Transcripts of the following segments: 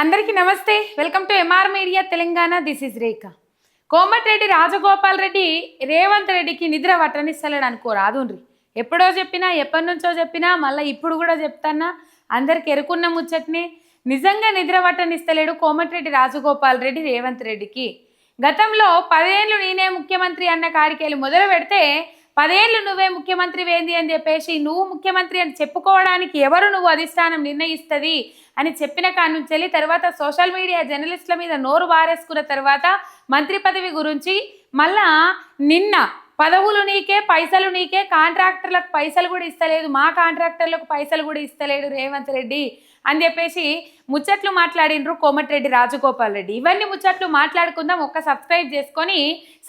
అందరికీ నమస్తే. Welcome to MR media Telangana. This is Rekha Komatireddy Rajagopal Reddy Revanth రెడ్డికి నిద్ర పట్టనిస్తలేడు అనుకో రాదుండ్రి ఎప్పుడో చెప్పినా ఎప్పటి నుంచో చెప్పినా మళ్ళీ ఇప్పుడు కూడా చెప్తానా అందరికి ఎరుకున్న ముచ్చట్ని. నిజంగా నిద్ర పట్టనిస్తలేడు కోమటిరెడ్డి రాజగోపాల్ రెడ్డి రేవంత్ రెడ్డికి. గతంలో పదేళ్ళు నేనే ముఖ్యమంత్రి అన్న కాడికెళ్ళి మొదలు పెడితే పదేళ్ళు నువ్వే ముఖ్యమంత్రి వేంది అని చెప్పేసి నువ్వు ముఖ్యమంత్రి అని చెప్పుకోవడానికి ఎవరు నువ్వు అధిష్టానం నిర్ణయిస్తుంది అని చెప్పిన కానుంచెల్లి నుంచి వెళ్ళి తర్వాత సోషల్ మీడియా జర్నలిస్టుల మీద నోరు బారేసుకున్న తర్వాత మంత్రి పదవి గురించి మళ్ళా నిన్న పదవులు నీకే పైసలు నీకే కాంట్రాక్టర్లకు పైసలు కూడా ఇస్తలేదు మా కాంట్రాక్టర్లకు పైసలు కూడా ఇస్తలేడు రేవంత్ రెడ్డి అని చెప్పేసి ముచ్చట్లు మాట్లాడిండ్రు కోమటిరెడ్డి రాజగోపాల్ రెడ్డి. ఇవన్నీ ముచ్చట్లు మాట్లాడుకుందాం ఒక్క సబ్స్క్రైబ్ చేసుకొని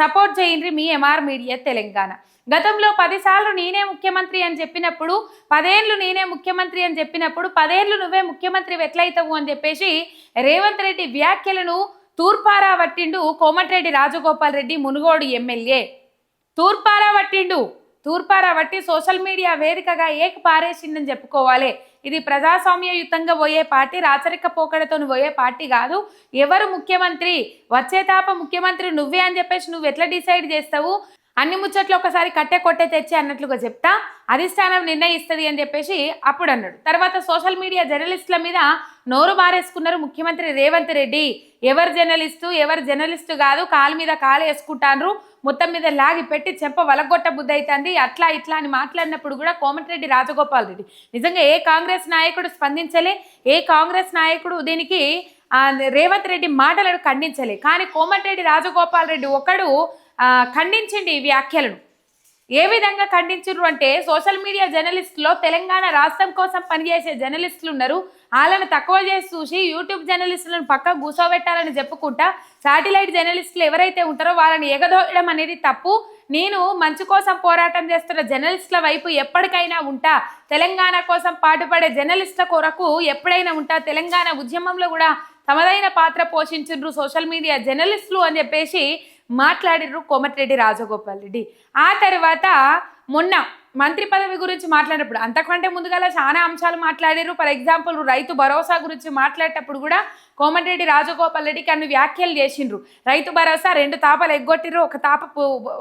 సపోర్ట్ చేయండి మీ ఎంఆర్ మీడియా తెలంగాణ. గతంలో పదిసార్లు నేనే ముఖ్యమంత్రి అని చెప్పినప్పుడు పదేళ్ళు నేనే ముఖ్యమంత్రి అని చెప్పినప్పుడు పదేళ్ళు నువ్వే ముఖ్యమంత్రి ఎట్లయితావు అని చెప్పేసి రేవంత్ రెడ్డి వ్యాఖ్యలను తూర్పారా పట్టిండు కోమటిరెడ్డి రాజగోపాల్ రెడ్డి మునుగోడు ఎమ్మెల్యే. తూర్పారా పట్టిండు తూర్పారా వట్టి సోషల్ మీడియా వేదికగా ఏక పారేసిందని చెప్పుకోవాలి. ఇది ప్రజాస్వామ్యయుతంగా పోయే పార్టీ రాచరిక పోకడతో పోయే పార్టీ కాదు. ఎవరు ముఖ్యమంత్రి వచ్చే తాప ముఖ్యమంత్రి నువ్వే అని చెప్పేసి నువ్వు ఎట్లా డిసైడ్ చేస్తావు? అన్ని ముచ్చట్లు ఒకసారి కట్టే కొట్టే తెచ్చి అన్నట్లుగా చెప్తా. అధిష్టానం నిర్ణయిస్తుంది అని చెప్పేసి అప్పుడు అన్నాడు. తర్వాత సోషల్ మీడియా జర్నలిస్టుల మీద నోరు మారేసుకున్నారు ముఖ్యమంత్రి రేవంత్ రెడ్డి. ఎవరు జర్నలిస్టు ఎవరు జర్నలిస్టు కాదు కాలు మీద కాలు వేసుకుంటారు మొత్తం మీద లాగి పెట్టి చెంప వలగొట్ట బుద్ధి అవుతుంది అట్లా ఇట్లా అని మాట్లాడినప్పుడు కూడా కోమటిరెడ్డి రాజగోపాల్ రెడ్డి. నిజంగా ఏ కాంగ్రెస్ నాయకుడు స్పందించలే ఏ కాంగ్రెస్ నాయకుడు దీనికి రేవంత్ రెడ్డి మాటలను ఖండించలే. కానీ కోమటిరెడ్డి రాజగోపాల్ రెడ్డి ఒకడు ఖండించండి ఈ వ్యాఖ్యలను. ఏ విధంగా ఖండించరు అంటే సోషల్ మీడియా జర్నలిస్టులో తెలంగాణ రాష్ట్రం కోసం పనిచేసే జర్నలిస్టులు ఉన్నారు వాళ్ళని తక్కువ చేసి చూసి యూట్యూబ్ జర్నలిస్టులను పక్క కూసోబెట్టాలని చెప్పుకుంటా శాటిలైట్ జర్నలిస్టులు ఎవరైతే ఉంటారో వాళ్ళని ఎగదోయడం అనేది తప్పు. నేను మంచి కోసం పోరాటం చేస్తున్న జర్నలిస్టుల వైపు ఎప్పటికైనా ఉంటా. తెలంగాణ కోసం పాటుపడే జర్నలిస్టుల కొరకు ఎప్పుడైనా ఉంటా. తెలంగాణ ఉద్యమంలో కూడా తమదైన పాత్ర పోషించు సోషల్ మీడియా జర్నలిస్టులు అని చెప్పేసి మాట్లాడిర్రు కోమటిరెడ్డి రాజగోపాల్ రెడ్డి. ఆ తర్వాత మొన్న మంత్రి పదవి గురించి మాట్లాడినప్పుడు అంతకంటే ముందుగా చాలా అంశాలు మాట్లాడారు ఫర్ ఎగ్జాంపుల్ రైతు భరోసా గురించి మాట్లాడేటప్పుడు కూడా కోమటిరెడ్డి రాజగోపాల్ రెడ్డికి అన్ని వ్యాఖ్యలు చేసిండ్రు. రైతు భరోసా రెండు తాపలు ఎగ్గొట్టిర్రు ఒక తాప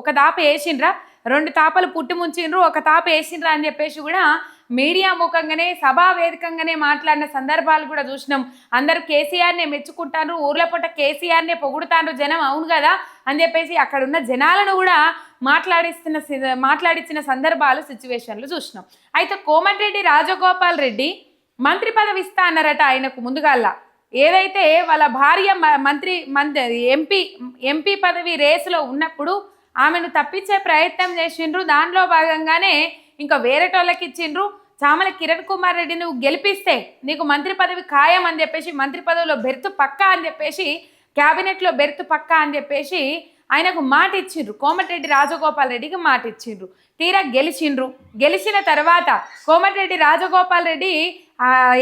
ఒక తాప వేసిండ్రా రెండు తాపలు పుట్టి ముంచిండ్రు ఒక తాప వేసిండ్రా అని చెప్పేసి కూడా మీడియా ముఖంగానే సభా వేదికంగానే మాట్లాడిన సందర్భాలు కూడా చూసినాం. అందరూ కేసీఆర్నే మెచ్చుకుంటారు ఊర్ల పూట కేసీఆర్నే పొగుడుతారు జనం అవును కదా? అని చెప్పేసి అక్కడ ఉన్న జనాలను కూడా మాట్లాడిస్తున్న సి- మాట్లాడించిన సందర్భాలు సిచ్యువేషన్లు చూసినాం. అయితే కోమటిరెడ్డి రాజగోపాల్ రెడ్డి మంత్రి పదవి ఇస్తా అన్నారట ఆయనకు ముందుగాల్లా. ఏదైతే వాళ్ళ భార్య మ- మంత్రి మంత్రి ఎంపీ ఎంపీ పదవి రేసులో ఉన్నప్పుడు ఆమెను తప్పించే ప్రయత్నం చేసిండ్రు. దానిలో భాగంగానే ఇంకా వేరేటోళ్ళకి ఇచ్చిండ్రు. చామల కిరణ్ కుమార్ రెడ్డి నువ్వు గెలిపిస్తే నీకు మంత్రి పదవి ఖాయం అని చెప్పేసి మంత్రి పదవిలో బెర్త్ పక్కా అని చెప్పేసి క్యాబినెట్లో బెర్త్ పక్కా అని చెప్పేసి ఆయనకు మాట ఇచ్చిండ్రు. కోమటిరెడ్డి రాజగోపాల్ రెడ్డికి మాట ఇచ్చిండ్రు. తీరా గెలిచిండ్రు. గెలిచిన తర్వాత కోమటిరెడ్డి రాజగోపాల్ రెడ్డి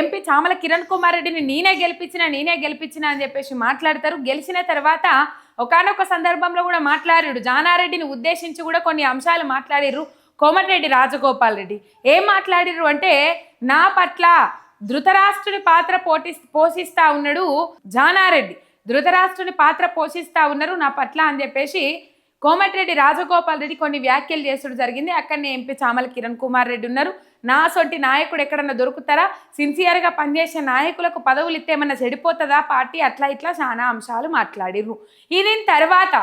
ఎంపీ చామల కిరణ్ కుమార్ రెడ్డిని నేనే గెలిపించిన నేనే గెలిపించిన అని చెప్పేసి మాట్లాడతారు. గెలిచిన తర్వాత ఒకానొక సందర్భంలో కూడా మాట్లాడాడు. జానారెడ్డిని ఉద్దేశించి కూడా కొన్ని అంశాలు మాట్లాడారు. కోమటిరెడ్డి రాజగోపాల్ రెడ్డి. ఏం మాట్లాడిర్రు అంటే నా పట్ల ధృతరాష్ట్రుని పాత్ర పోటీ పోషిస్తా ఉన్నాడు జానారెడ్డి. ధృతరాష్ట్రుని పాత్ర పోషిస్తా ఉన్నారు నా పట్ల అని చెప్పేసి కోమటిరెడ్డి రాజగోపాల్ రెడ్డి కొన్ని వ్యాఖ్యలు చేసుడు జరిగింది. అక్కడనే ఎంపీ చామల కిరణ్ కుమార్ రెడ్డి ఉన్నారు. నా సొంటి నాయకుడు ఎక్కడన్నా దొరుకుతారా? సిన్సియర్గా పనిచేసే నాయకులకు పదవులు ఇస్తేమన్నా చెడిపోతుందా పార్టీ? అట్లా ఇట్లా చాలా అంశాలు మాట్లాడిర్రు. ఇది తర్వాత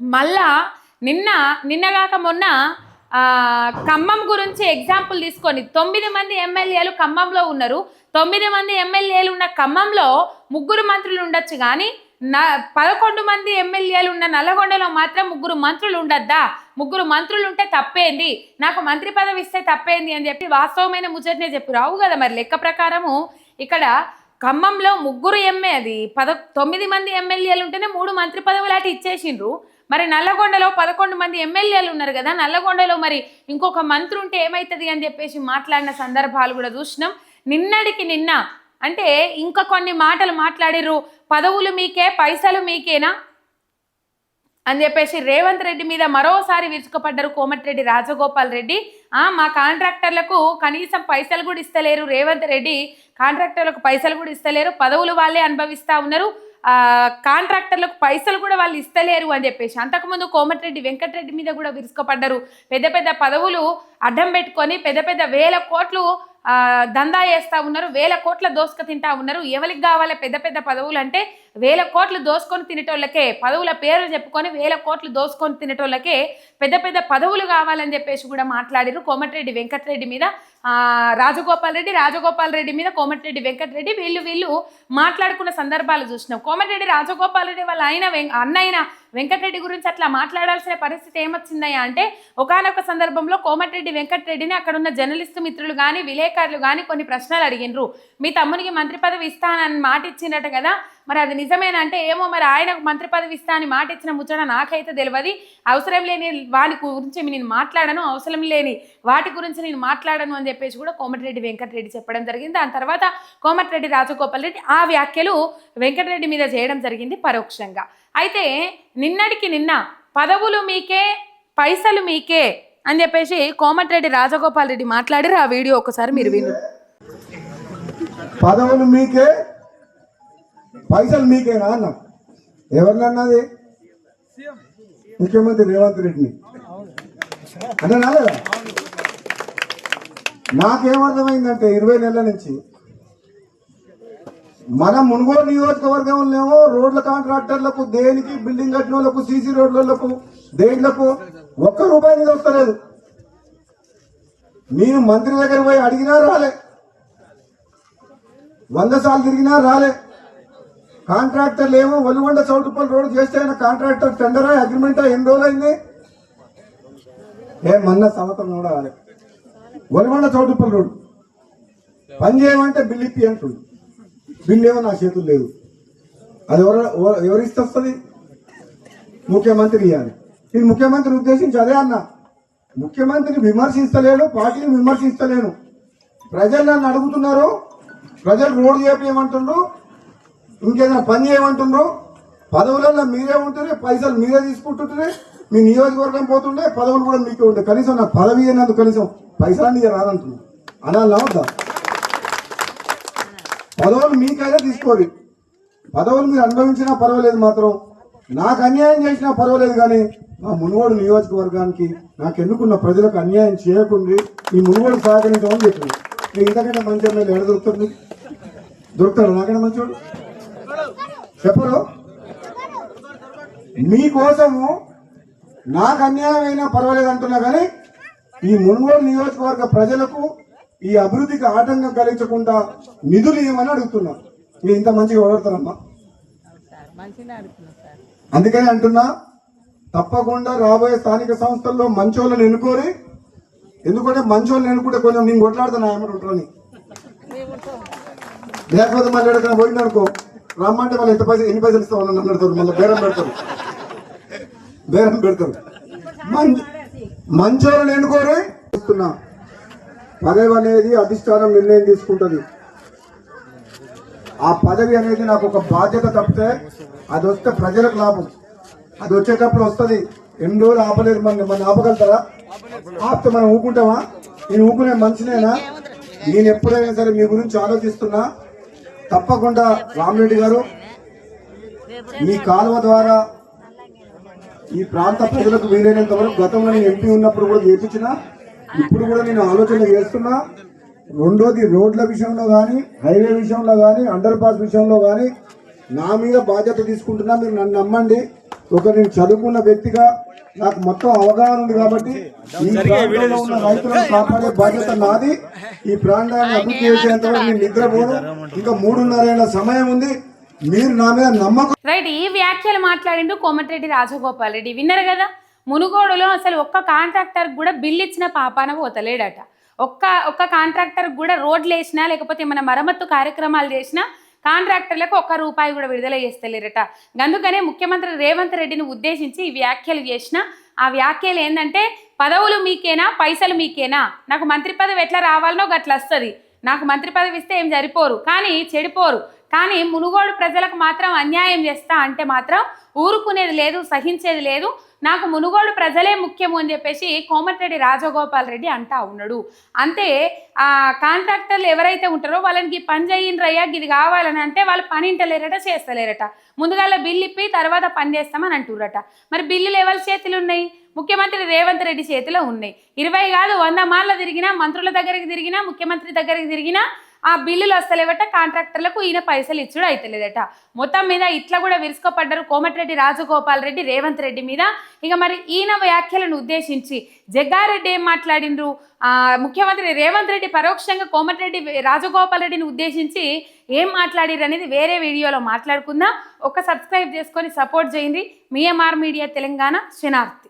మళ్ళా నిన్న నిన్నగాక మొన్న ఖమ్మం గురించి ఎగ్జాంపుల్ తీసుకొని తొమ్మిది మంది ఎమ్మెల్యేలు ఖమ్మంలో ఉన్నారు. తొమ్మిది మంది ఎమ్మెల్యేలు ఉన్న ఖమ్మంలో ముగ్గురు మంత్రులు ఉండొచ్చు కానీ నా పదకొండు మంది ఎమ్మెల్యేలు ఉన్న నల్లగొండలో మాత్రం ముగ్గురు మంత్రులు ఉండద్దా? ముగ్గురు మంత్రులు ఉంటే తప్పేంది? నాకు మంత్రి పదవి ఇస్తే తప్పేంది అని చెప్పి వాస్తవమైన ముచ్చటనే చెప్పి రావు కదా మరి లెక్క ప్రకారము. ఇక్కడ ఖమ్మంలో ముగ్గురు ఎమ్మె అది పద తొమ్మిది మంది ఎమ్మెల్యేలు ఉంటేనే మూడు మంత్రి పదవులు అటు ఇచ్చేసిండ్రు. మరి నల్లగొండలో పదకొండు మంది ఎమ్మెల్యేలు ఉన్నారు కదా నల్లగొండలో మరి ఇంకొక మంత్రి ఉంటే ఏమవుతుంది అని చెప్పేసి మాట్లాడిన సందర్భాలు కూడా చూసినాం. నిన్నటికి నిన్న అంటే ఇంకా కొన్ని మాటలు మాట్లాడిర్రు పదవులు మీకే పైసలు మీకేనా? అని చెప్పేసి రేవంత్ రెడ్డి మీద మరోసారి విరుచుకుపడ్డారు కోమటిరెడ్డి రాజగోపాల్ రెడ్డి. మా కాంట్రాక్టర్లకు కనీసం పైసలు కూడా ఇస్తలేరు రేవంత్ రెడ్డి. కాంట్రాక్టర్లకు పైసలు కూడా ఇస్తలేరు. పదవులు వాళ్ళే అనుభవిస్తా ఉన్నారు. కాంట్రాక్టర్లకు పైసలు కూడా వాళ్ళు ఇస్తలేరు అని చెప్పేసి. అంతకుముందు కోమటిరెడ్డి వెంకటరెడ్డి మీద కూడా విరుచుకుపడ్డారు. పెద్ద పెద్ద పదవులు అడ్డం పెట్టుకొని పెద్ద పెద్ద వేల కోట్లు దందా చేస్తూ ఉన్నారు. వేల కోట్ల దోసుక తింటా ఉన్నారు. ఎవరికి కావాలి పెద్ద పెద్ద పదవులు అంటే వేల కోట్లు దోసుకొని తినేటోళ్ళకే పదవుల పేరు చెప్పుకొని వేల కోట్లు దోసుకొని తినేటోళ్ళకే పెద్ద పెద్ద పదవులు కావాలని చెప్పేసి కూడా మాట్లాడారు కోమటిరెడ్డి వెంకటరెడ్డి మీద రాజగోపాల్ రెడ్డి రాజగోపాల్ రెడ్డి మీద కోమటిరెడ్డి వెంకటరెడ్డి వీళ్ళు వీళ్ళు మాట్లాడుకున్న సందర్భాలు చూసినాం. కోమటిరెడ్డి రాజగోపాల్ రెడ్డి వాళ్ళ ఆయన అన్నయ్యన వెంకటరెడ్డి గురించి అట్లా మాట్లాడాల్సిన పరిస్థితి ఏమొచ్చిందయ్యా అంటే ఒకనొక సందర్భంలో కోమటిరెడ్డి వెంకటరెడ్డిని అక్కడ ఉన్న జర్నలిస్టు మిత్రులు కానీ విలేకరులు కానీ కొన్ని ప్రశ్నలు అడిగినరు మీ తమ్మునికి మంత్రి పదవి ఇస్తానని మాట ఇచ్చినట్టు కదా మరి అది నిజమేనా అంటే ఏమో మరి ఆయనకు మంత్రి పదవి ఇస్తా అని మాట ఇచ్చిన ముచ్చట నాకైతే తెలియదు. అవసరం లేని వాటి గురించి నేను మాట్లాడను అవసరం లేని వాటి గురించి నేను మాట్లాడను అని చెప్పేసి కూడా కోమటిరెడ్డి వెంకటరెడ్డి చెప్పడం జరిగింది. దాని తర్వాత కోమటిరెడ్డి రాజగోపాల్ రెడ్డి ఆ వ్యాఖ్యలు వెంకటరెడ్డి మీద చేయడం జరిగింది పరోక్షంగా. అయితే నిన్నటికి నిన్న పదవులు మీకే పైసలు మీకే అని చెప్పేసి కోమటిరెడ్డి రాజగోపాల్ రెడ్డి మాట్లాడారు ఆ వీడియో ఒకసారి మీరు విను. పదవులు మీకే పైసలు మీకేనా అన్న. ఎవరినన్నది? ముఖ్యమంత్రి రేవంత్ రెడ్డిని. అంటే నాలేదా? నాకేమర్థమైందంటే ఇరవై నెలల నుంచి మన మునుగోడు నియోజకవర్గంలోనేమో రోడ్ల కాంట్రాక్టర్లకు దేనికి బిల్డింగ్ కట్టిన వాళ్ళకు సీసీ రోడ్లకు దేనిలకు ఒక్క రూపాయి మీద వస్తలేదు. నేను మంత్రి దగ్గర పోయి అడిగినా రాలే. వంద సార్లు తిరిగినా రాలే. కాంట్రాక్టర్లు ఏమో ఒలిగొండ చౌటుపల్లి రోడ్ చేస్తే ఆయన కాంట్రాక్టర్ టెండరా అగ్రిమెంటా ఎన్ని రోజులైంది? అయింది ఏ మొన్న సంవత్సరం కూడా రాలే ఒలిగొండ చౌటుపల్లి రోడ్. పని చేయమంటే బిల్ ఇప్పి అంటుండు. బిల్ ఏమో నా చేతులు లేదు అది ఎవరు ఎవరు వస్తుంది? ముఖ్యమంత్రి ఇవ్వాలి నేను ముఖ్యమంత్రి ఉద్దేశించి అదే అన్న. ముఖ్యమంత్రిని విమర్శించలేను పార్టీని విమర్శించలేను ప్రజలు నన్ను అడుగుతున్నారు ప్రజలు రోడ్డు చేపించమంటుండ్రు ఇంకేదైనా పని చేయమంటుండ్రు పదవులలో మీరే ఉంటుండే పైసలు మీరే తీసుకుంటుంటే మీ నియోజకవర్గం పోతుండే పదవులు కూడా మీకే ఉంటాయి కనీసం నాకు పదవి అయినందుకు కనీసం పైసలన్నీ రాదంటున్నా అనాలి వద్దా పదవులు మీకైనా తీసుకోరు పదవులు మీరు అనుభవించినా పర్వాలేదు మాత్రం. నాకు అన్యాయం చేసినా పర్వాలేదు కానీ మా మునుగోడు నియోజకవర్గానికి నాకు ఎన్నుకున్న ప్రజలకు అన్యాయం చేయకుండా ఈ మునుగోడు సహకరించమని చెప్పింది మీ ఇంతకంటే మంచి ఎమ్మెల్యే ఎక్కడ దొరుకుతుంది దొరుకుతాడు నాకంటే మంచివాడు చెప్పరు? మీకోసము నాకు అన్యాయం అయినా పర్వాలేదు అంటున్నా కానీ ఈ మునుగోడు నియోజకవర్గ ప్రజలకు ఈ అభివృద్ధికి ఆటంకం కలిగించకుండా నిధులు ఇవ్వమని అడుగుతున్నా. మీరు ఇంత మంచిగా ఓడతారమ్మా అందుకని అంటున్నా తప్పకుండా రాబోయే స్థానిక సంస్థల్లో మంచోళ్ళని ఎన్నుకోరి ఎందుకంటే మంచోళ్ళని ఎన్నుకుంటే కొంచెం నేను కొట్లాడుతున్నా ఆయన లేకపోతే మళ్ళీ పోయిందనుకో. రమ్మంటే వాళ్ళు ఎంత పైసలు ఎన్ని పైసలు ఇస్తామని నన్ను అడుగుతారు. మళ్ళీ బేరం పెడతారు. బేరం పెడతారు. మంచి మంచోళ్ళని ఎన్నుకోరే? ఇస్తున్నా. పదవి అనేది అధిష్టానం నిర్ణయం తీసుకుంటుంది. ఆ పదవి అనేది నాకు ఒక బాధ్యత తప్పితే అది వస్తే ప్రజలకు లాభం. అది వచ్చేటప్పుడు వస్తుంది. ఎన్ని రోజులు ఆపలేదు మన మన ఆపగలుగుతారా? ఆపితే మనం ఊకుంటామా నేను ఊకునే మనిషినేనా? నేను ఎప్పుడైనా సరే మీ గురించి ఆలోచిస్తున్నా. తప్పకుండా రామరెడ్డి గారు మీ కాలువ ద్వారా ఈ ప్రాంత ప్రజలకు వీలైనంత వరకు గతంలో నేను ఎంపీ ఉన్నప్పుడు కూడా చేపించిన ఇప్పుడు కూడా నేను ఆలోచన చేస్తున్నా. రెండోది రోడ్ల విషయంలో కానీ హైవే విషయంలో కానీ అండర్ పాస్ విషయంలో కానీ నా మీద బాధ్యత తీసుకుంటున్నా మీరు నన్ను నమ్మండి. ఒక నేను చదువుకున్న వ్యక్తిగా నాకు మొత్తం అవగాహన ఉంది కాబట్టి ఈ ప్రాంతంలో ఉన్న రైతులను కాపాడే బాధ్యత నాది. ఈ ప్రాంతాన్ని అభివృద్ధి చేసేంత వరకు నేను నిద్రపోను. ఇంకా మూడున్నర సమయం ఉంది. మీరు నా మీద నమ్మకం రైట్ ఈ వ్యాఖ్యలు మాట్లాడిండు కోమటిరెడ్డి రాజగోపాల్ రెడ్డి. విన్నారు కదా మునుగోడులో అసలు ఒక్క కాంట్రాక్టర్ కూడా బిల్ ఇచ్చిన పాపాన పోతలేడట. ఒక్క ఒక్క కాంట్రాక్టర్ కూడా రోడ్లు వేసినా లేకపోతే ఏమైనా మరమ్మత్తు కార్యక్రమాలు చేసినా కాంట్రాక్టర్లకు ఒక్క రూపాయి కూడా విడుదల చేస్తలేరట. అందుకనే ముఖ్యమంత్రి రేవంత్ రెడ్డిని ఉద్దేశించి ఈ వ్యాఖ్యలు చేసిన. ఆ వ్యాఖ్యలు ఏంటంటే పదవులు మీకేనా? పైసలు మీకేనా? నాకు మంత్రి పదవి ఎట్లా రావాలనో గట్ల వస్తుంది నాకు మంత్రి పదవి ఇస్తే ఏం సరిపోరు కానీ చెడిపోరు. కానీ మునుగోడు ప్రజలకు మాత్రం అన్యాయం చేస్తా అంటే మాత్రం ఊరుకునేది లేదు సహించేది లేదు. నాకు మునుగోడు ప్రజలే ముఖ్యము అని చెప్పేసి కోమటిరెడ్డి రాజగోపాల్ రెడ్డి అంటా ఉన్నాడు. అంతే ఆ కాంట్రాక్టర్లు ఎవరైతే ఉంటారో వాళ్ళకి పని పని చేయండిరయ్యా ఇది కావాలని అంటే వాళ్ళు పని ఇంటలేరట చేస్తలేరట. ముందుగాల బిల్లు ఇప్పి తర్వాత పని చేస్తామని అంటుర్రట. మరి బిల్లులు ఎవరి చేతులు ఉన్నాయి? ముఖ్యమంత్రి రేవంత్ రెడ్డి చేతిలో ఉన్నాయి. ఇరవై కాదు వంద మార్ల తిరిగినా మంత్రుల దగ్గరికి తిరిగినా ముఖ్యమంత్రి దగ్గరికి తిరిగినా ఆ బిల్లులు వస్తలేవట కాంట్రాక్టర్లకు ఈయన పైసలు ఇచ్చుడు అయితలేదట. మొత్తం మీద ఇట్లా కూడా విరుసుకోపడ్డారు కోమటిరెడ్డి రాజగోపాల్ రెడ్డి రేవంత్ రెడ్డి మీద. ఇక మరి ఈయన వ్యాఖ్యలను ఉద్దేశించి జగ్గారెడ్డి ఏం మాట్లాడిండ్రు? ముఖ్యమంత్రి రేవంత్ రెడ్డి పరోక్షంగా కోమటిరెడ్డి రాజగోపాల్ రెడ్డిని ఉద్దేశించి ఏం మాట్లాడిరు అనేది వేరే వీడియోలో మాట్లాడుకుందాం. ఒక సబ్స్క్రైబ్ చేసుకొని సపోర్ట్ చేయండి. మిఎంఆర్ మీడియా తెలంగాణ శనార్థి